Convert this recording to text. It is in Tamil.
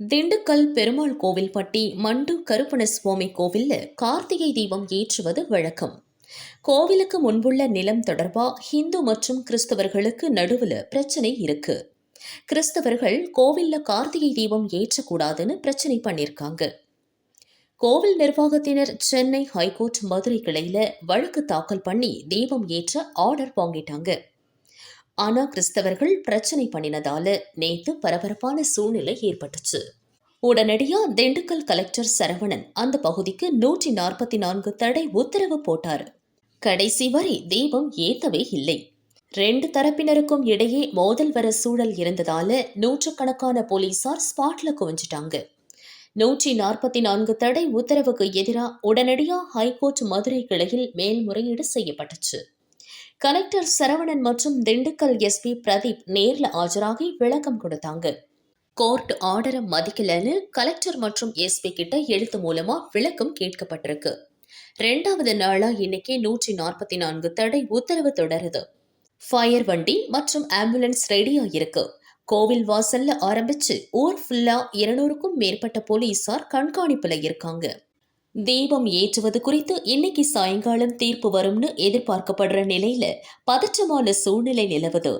திண்டுக்கல் பெருமாள் கோவில்பட்டி மண்டு கருப்பண சுவாமி கோவில்ல கார்த்திகை தீபம் ஏற்றுவது வழக்கம். கோவிலுக்கு முன்புள்ள நிலம் தொடர்பா ஹிந்து மற்றும் கிறிஸ்தவர்களுக்கு நடுவுல பிரச்சனை இருக்கு. கிறிஸ்தவர்கள் கோவில்ல கார்த்திகை தீபம் ஏற்றக்கூடாதுன்னு பிரச்சனை பண்ணிருக்காங்க. கோவில் நிர்வாகத்தினர் சென்னை ஹைகோர்ட் மதுரை கிளையில வழக்கு தாக்கல் பண்ணி தீபம் ஏற்ற ஆர்டர் வாங்கிட்டாங்க. ஆனா கிறிஸ்தவர்கள் பிரச்சனை பண்ணினதால நேத்து பரபரப்பான சூழ்நிலை ஏற்பட்டுச்சு. உடனடியா திண்டுக்கல் கலெக்டர் சரவணன் அந்த பகுதிக்கு நூற்றி நாற்பத்தி நான்கு தடை உத்தரவு போட்டார். கடைசி வரை தீபம் ஏத்தவே இல்லை. ரெண்டு தரப்பினருக்கும் இடையே மோதல் வர சூழல் இருந்ததால நூற்றுக்கணக்கான போலீசார் ஸ்பாட்ல குவிஞ்சிட்டாங்க. நூற்றி நாற்பத்தி நான்கு தடை உத்தரவுக்கு எதிராக உடனடியாக ஹைகோர்ட் மதுரை கிளையில் மேல்முறையீடு செய்யப்பட்டுச்சு. கலெக்டர் சரவணன் மற்றும் திண்டுக்கல் எஸ்பி பிரதீப் நேரில் ஆஜராகி விளக்கம் கொடுத்தாங்க. கோர்ட் ஆர்டரை மதிக்கலன்னு கலெக்டர் மற்றும் எஸ்பி கிட்ட எழுத்து மூலமா விளக்கம் கேட்கப்பட்டிருக்கு. ரெண்டாவது நாளா இன்னைக்கு நூற்றி நாற்பத்தி நான்கு தடை உத்தரவு தொடருது. ஃபயர் வண்டி மற்றும் ஆம்புலன்ஸ் ரெடியா இருக்கு. கோவில் வாசல்ல ஆரம்பிச்சு ஊர் ஃபுல்லா இருநூறுக்கும் மேற்பட்ட போலீசார் கண்காணிப்புல இருக்காங்க. தீபம் ஏற்றுவது குறித்து இன்னைக்கு சாயங்காலம் தீர்ப்பு வரும்னு எதிர்பார்க்கப்படுற நிலையில பதற்றமான சூழ்நிலை நிலவுது.